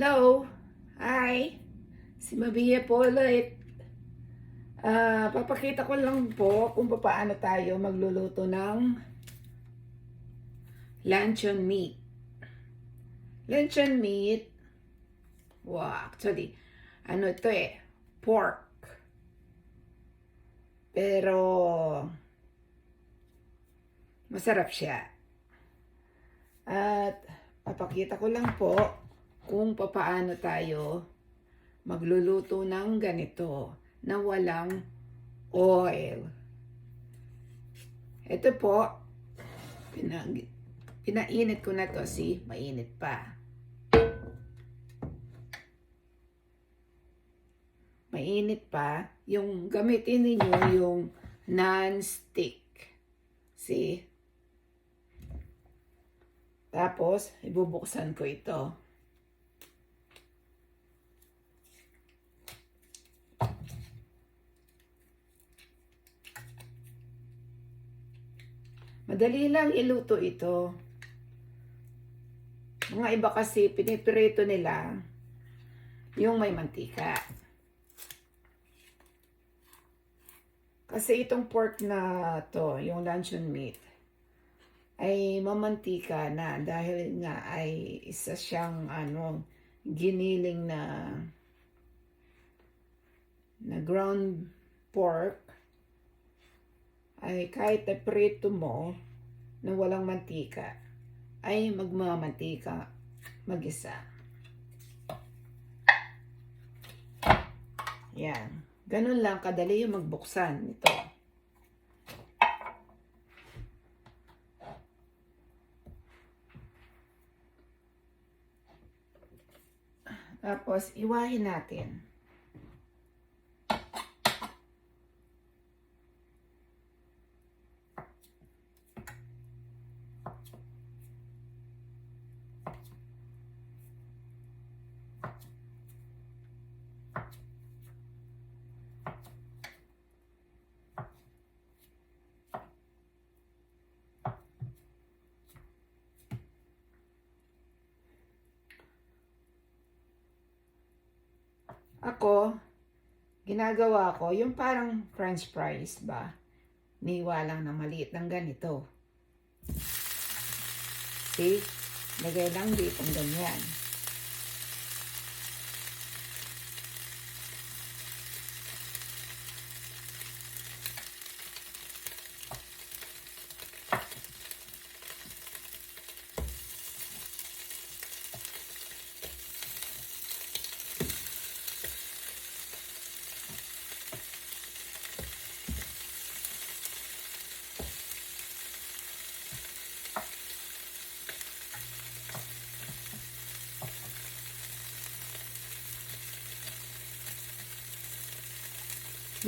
Hello? Hi? Si Mabia po ulit. Ah, papakita ko lang po kung paano tayo magluluto ng luncheon meat. Luncheon meat, wow, actually, ano ito eh, pork. Pero, masarap siya. At, papakita ko lang po kung papaano tayo magluluto ng ganito na walang oil. Ito po, pinag, pinainit ko na to. See, mainit pa. Mainit pa. Yung gamitin ninyo yung non-stick. See? Tapos, ibubuksan ko ito. Madali lang iluto ito. Mga iba kasi pinipirito nila yung may mantika. Kasi itong pork na to, yung luncheon meat, ay mamantika na dahil nga ay isa siyang ano, giniling na na ground pork ay kahit na prito mo na walang mantika, ay magmamantika mag-isa. Yan. Ganun lang kadali yung magbuksan nito. Tapos, iwahin natin. Ako, ginagawa ko, yung parang french fries ba? Niwa lang na maliit ng ganito. See? Lagay lang dito ganyan.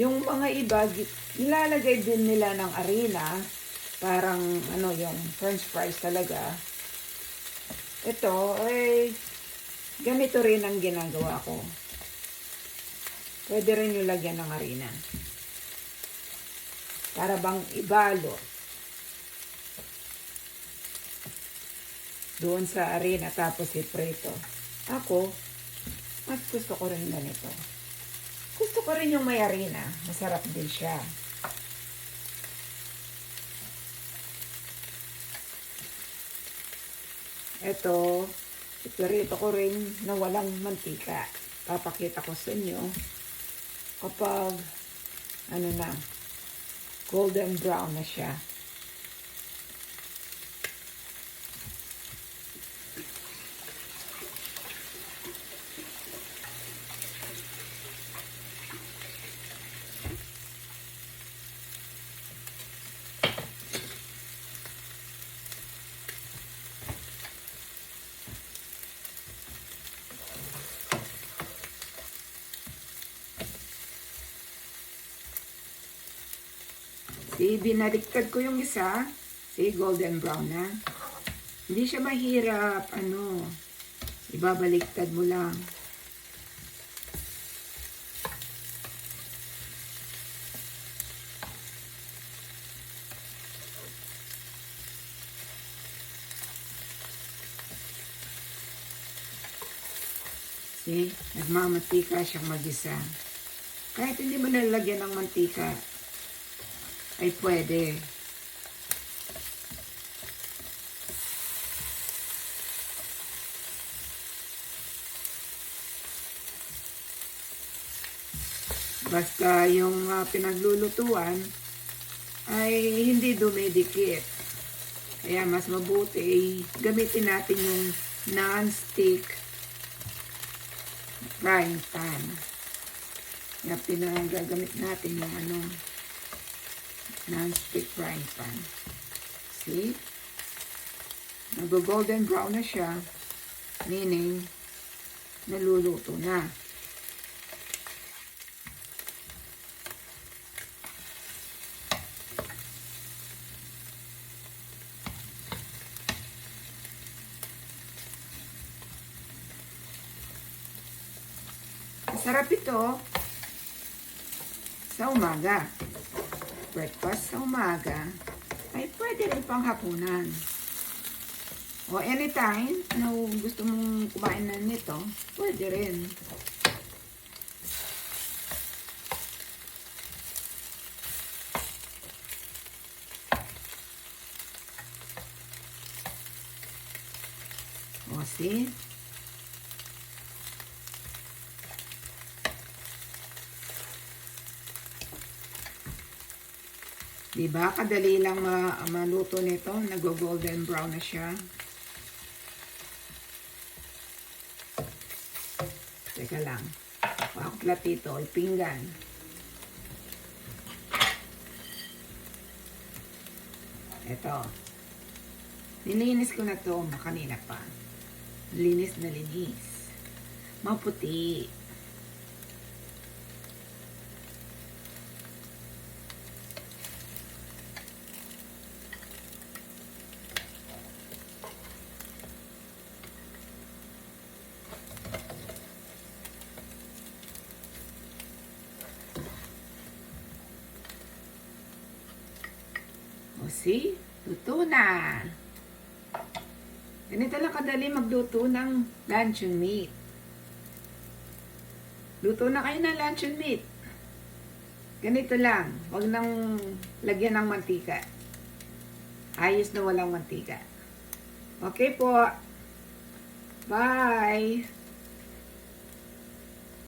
Yung mga iba, nilalagay din nila ng arena. Parang, ano, yung french fries talaga. Ito, ay, ganito rin ang ginagawa ko. Pwede rin yung lagyan ng arena. Para bang ibalo. Doon sa arena, tapos iprito. Ako, mas gusto ko rin ganito. Gusto ko rin yung may arena. Masarap din siya. Ito, iparito ko rin na walang mantika. Papakita ko sa inyo kapag ano na, golden brown na siya. See, binaliktad ko yung isa. See, golden brown na. Hindi siya mahirap, ano, ibabaliktad mo lang. See? Nagmamantika siyang mag-isa. Kahit hindi mo nalagyan ng mantika, ay pwede. Basta yung ah, pinaglulutuan ay hindi dumidikit. Kaya mas mabuti ay gamitin natin yung non-stick frying pan. Kaya pinagagamit natin yung ano, non-stick frying pan. See? Nag-golden brown na siya. Meaning, naluluto na. Masarap ito sa umaga. Breakfast sa umaga ay pwede rin pang hapunan. O anytime na gusto mong kumain na nito, pwede rin. O see? Diba? Kadali lang ma maluto nito. Nag-golden brown na siya. Teka lang. Ako platito. Ipinggan. Ito. Nilinis ko na to kanina pa. Linis na linis. Maputi. Luto na. Ganito lang kadali magluto ng luncheon meat. Luto na kayo ng luncheon meat. Ganito lang. Huwag nang lagyan ng mantika. Ayos na walang mantika. Okay po. Bye.